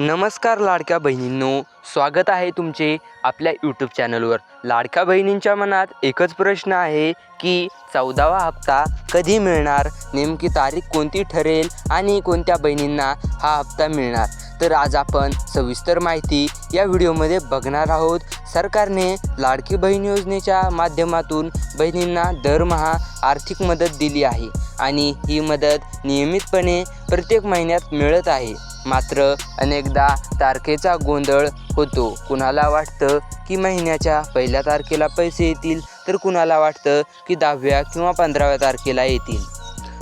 नमस्कार लाडक्या बहिणींनो स्वागत आहे तुमचे आपल्या यूट्यूब चॅनलवर लाडक्या बहिणींच्या मनात एकच प्रश्न आहे की चौदावा हप्ता कधी मिळणार? नेमकी तारीख कोणती ठरेल? आणि कोणत्या बहिणींना हा हप्ता मिळणार? तर आज आपण सविस्तर माहिती या व्हिडिओमध्ये बघणार आहोत. सरकारने लाडकी बहीण योजनेच्या माध्यमातून बहिणींना दरमहा आर्थिक मदत दिली आहे आणि ही मदत नियमितपणे प्रत्येक महिन्यात मिळत आहे. मात्र अनेकदा तारखेचा गोंधळ होतो. कुणाला वाटतं की महिन्याच्या पहिल्या तारखेला पैसे येतील तर कुणाला वाटतं की दहाव्या किंवा पंधराव्या तारखेला येतील?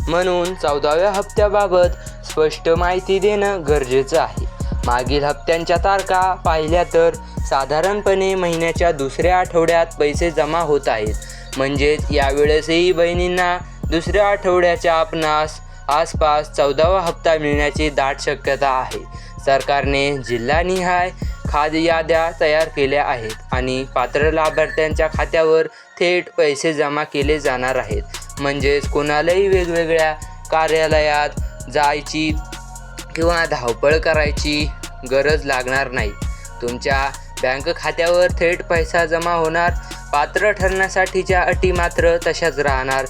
म्हणून चौदाव्या हप्त्याबाबत स्पष्ट माहिती देणं गरजेचं आहे. मागील हप्त्यांच्या तारखा पाहिल्या तर साधारणपणे महिन्याच्या दुसऱ्या आठवड्यात पैसे जमा होत आहेत. म्हणजेच यावेळेसही बहिणींना दुसऱ्या आठवड्याच्या आपणास आसपास चौदावा हप्ता मिळण्याची दाट शक्यता आहे. सरकारने जिल्हानिहाय खाद याद्या तयार केल्या आहेत आणि पात्र लाभार्थ्यांच्या खात्यावर थेट पैसे जमा केले जाणार आहेत. म्हणजेच कोणालाही वेगवेगळ्या कार्यालयात जायची किंवा धावपळ करायची गरज लागणार नाही. तुमच्या बँक खात्यावर थेट पैसा जमा होणार पात्र ठरण्यासाठीच्या अटी मात्र तशाच राहणार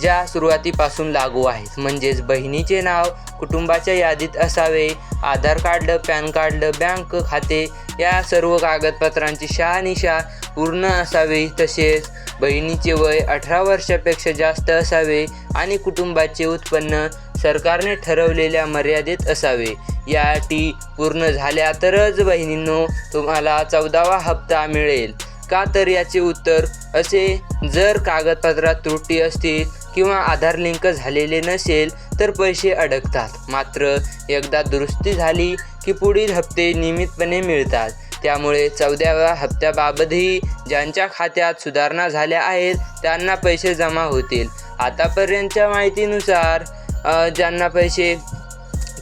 ज्या सुरुवातीपासून लागू आहेत. म्हणजेच बहिणीचे नाव कुटुंबाच्या यादीत असावे Aadhaar card PAN card bank खाते या सर्व कागदपत्रांची शहानिशा पूर्ण असावी. तसेच बहिणीचे वय अठरा वर्षापेक्षा जास्त असावे आणि कुटुंबाचे उत्पन्न सरकारने ठरवलेल्या मर्यादेत असावे. या अटी पूर्ण झाल्या तरच बहिणींनो तुम्हाला चौदावा हप्ता मिळेल. का तर याचे उत्तर असे जर कागदपत्रात त्रुटी असतील किंवा आधार लिंक झालेले नसेल तर पैसे अडकतात. मात्र एकदा दुरुस्ती झाली की पुढील हप्ते नियमितपणे मिळतात. त्यामुळे चौदाव्या हप्त्याबाबतही ज्यांच्या खात्यात सुधारणा झाल्या आहेत त्यांना पैसे जमा होतील. आतापर्यंतच्या माहितीनुसार ज्यांना पैसे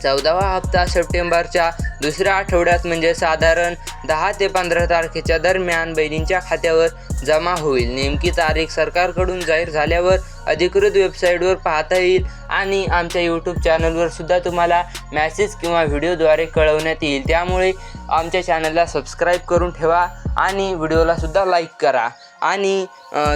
चौदावा हप्ता सप्टेंबरच्या दुसऱ्या आठवड्यात म्हणजे साधारण दहा ते पंधरा तारखेच्या दरम्यान बहिणींच्या खात्यावर जमा होईल. नेमकी तारीख सरकारकडून जाहीर झाल्यावर अधिकृत वेबसाईटवर पाहता येईल आणि आमच्या यूट्यूब चॅनलवर सुद्धा तुम्हाला मॅसेज किंवा व्हिडिओद्वारे कळवण्यात येईल. त्यामुळे आमच्या चॅनलला सबस्क्राईब करून ठेवा आणि व्हिडिओला सुद्धा लाईक करा. आणि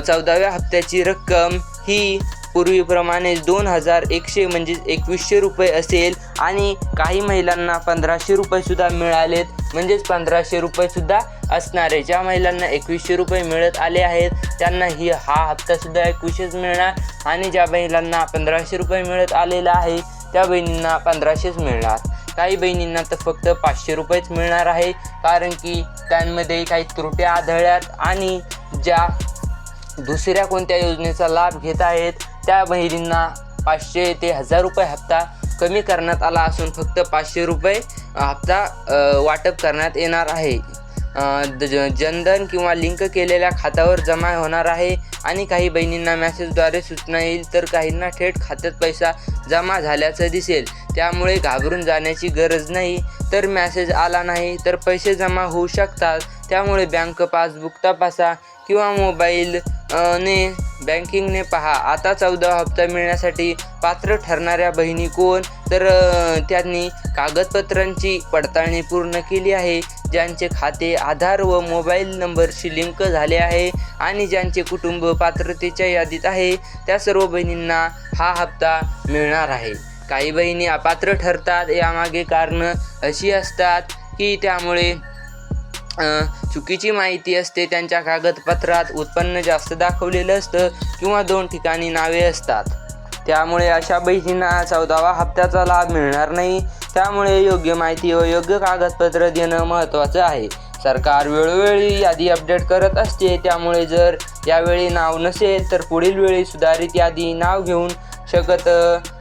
चौदाव्या हप्त्याची रक्कम ही पूर्वीप्रमाणे दोन हजार एकशे म्हणजे एकवीसशे रुपये असेल आणि काही महिलांना पंधराशे रुपयेसुद्धा मिळालेत. म्हणजेच पंधराशे रुपयेसुद्धा असणार. आहे ज्या महिलांना एकवीसशे रुपये मिळत आले आहेत त्यांना ही हा हप्तासुद्धा एकवीसशेच मिळणार. आणि ज्या महिलांना पंधराशे रुपये मिळत आलेला आहे त्या बहिणींना पंधराशेच मिळणार. काही बहिणींना तर फक्त पाचशे रुपयेच मिळणार आहे कारण की त्यांमध्ये काही त्रुट्या आढळल्यात आणि ज्या दुसऱ्या कोणत्या योजनेचा लाभ घेत आहेत त्या बहिणींना पाचशे ते हजार रुपये हप्ता कमी करण्यात आला असून फक्त पाचशे रुपये हप्ता वाटप करण्यात येणार आहे. द- ज- जनधन किंवा लिंक केलेल्या खात्यावर जमा होणार आहे आणि काही बहिणींना मॅसेजद्वारे सूचना येईल तर काहींना थेट खात्यात पैसा जमा झाल्याचं दिसेल. त्यामुळे घाबरून जाण्याची गरज नाही. तर मॅसेज आला नाही तर पैसे जमा होऊ शकतात. त्यामुळे बँक पासबुक तपासा किंवा मोबाईल ने बँकिंगने पहा. आता चौदा हप्ता मिळण्यासाठी पात्र ठरणाऱ्या बहिणी कोण? तर त्यांनी कागदपत्रांची पडताळणी पूर्ण केली आहे. ज्यांचे खाते आधार व मोबाईल नंबरशी लिंक झाले आहे आणि ज्यांचे कुटुंब पात्रतेच्या यादीत आहे त्या सर्व बहिणींना हा हप्ता मिळणार आहे. काही बहिणी अपात्र ठरतात यामागे कारणं अशी असतात की त्यामुळे चुकीची माहिती असते त्यांच्या कागदपत्रात उत्पन्न जास्त दाखवलेलं असतं किंवा दोन ठिकाणी नावे असतात. त्यामुळे अशा बहिणींना चौदावा हप्त्याचा लाभ मिळणार नाही. त्यामुळे योग्य माहिती व योग्य कागदपत्र देणं महत्त्वाचं आहे. सरकार वेळोवेळी यादी अपडेट करत असते त्यामुळे जर यावेळी नाव नसेल तर पुढील वेळी सुधारित यादी नाव घेऊन शकत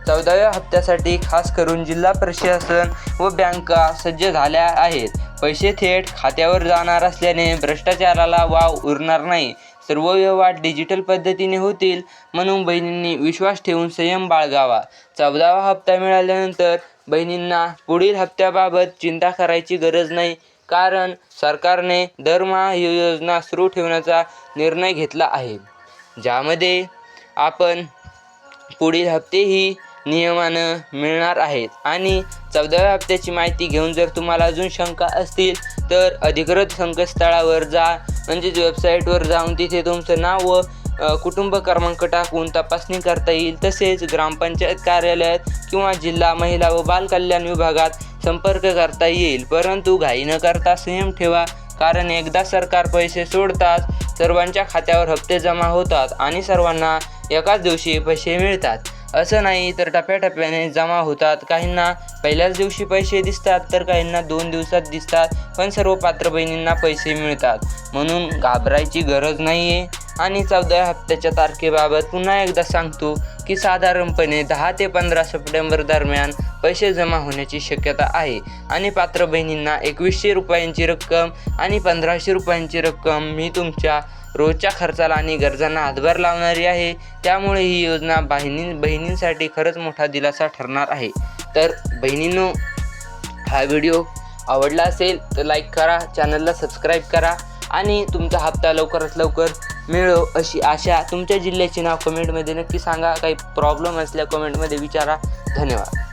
चौदाव्या हप्त्यासाठी खास करून जिल्हा प्रशासन व बँका सज्ज झाल्या आहेत. पैसे थेट खात्यावर जाणार असल्याने भ्रष्टाचाराला वाव उरणार नाही. सर्व व्यवहार डिजिटल पद्धतीने होतील म्हणून बहिणींनी विश्वास ठेवून संयम बाळगावा. चौदावा हप्ता मिळाल्यानंतर बहिणींना पुढील हप्त्याबाबत चिंता करायची गरज नाही कारण सरकारने दरमहा ही योजना सुरू ठेवण्याचा निर्णय घेतला आहे. ज्यामध्ये आपण पुढील हप्तेही नियमानं मिळणार आहेत. आणि चौदाव्या हप्त्याची माहिती घेऊन जर तुम्हाला अजून शंका असतील तर अधिकृत संकेतस्थळावर जा. म्हणजेच वेबसाईटवर जाऊन तिथे तुमचं नाव व कुटुंब क्रमांक टाकून तपासणी करता येईल. तसेच ग्रामपंचायत कार्यालयात किंवा जिल्हा महिला व बालकल्याण विभागात संपर्क करता येईल. परंतु घाई न करता संयम ठेवा कारण एकदा सरकार पैसे सोडतात सर्वांच्या खात्यावर हप्ते जमा होतात आणि सर्वांना एकाच दिवशी पैसे मिळतात. असं नाही तर टप्प्याटप्प्याने जमा होतात. काहींना पहिल्याच दिवशी पैसे दिसतात तर काहींना दोन दिवसात दिसतात पण सर्व पात्र बहिणींना पैसे मिळतात. म्हणून घाबरायची गरज नाही आहे आणि चौदा हप्त्याच्या तारखेबाबत पुन्हा एकदा सांगतो की साधारणपणे दहा ते पंधरा सप्टेंबर दरम्यान पैसे जमा होण्याची शक्यता आहे. आणि पात्र बहिणींना एकवीसशे रुपयांची रक्कम आणि पंधराशे रुपयांची रक्कम मी तुमच्या रोजच्या खर्चाला आणि गरजांना हातभार लावणारी आहे. त्यामुळे ही योजना बहिणी बहिणींसाठी खरंच मोठा दिलासा ठरणार आहे. तर बहिणींनो हा व्हिडिओ आवडला असेल तर लाईक करा चॅनलला सबस्क्राईब करा आणि तुमचा हप्ता लवकरात लवकर मिळो अशी आशा तुमच्या जिल्ह्याचे नाव कमेंटमध्ये नक्की सांगा. काही प्रॉब्लेम असल्या कमेंटमध्ये विचारा. धन्यवाद.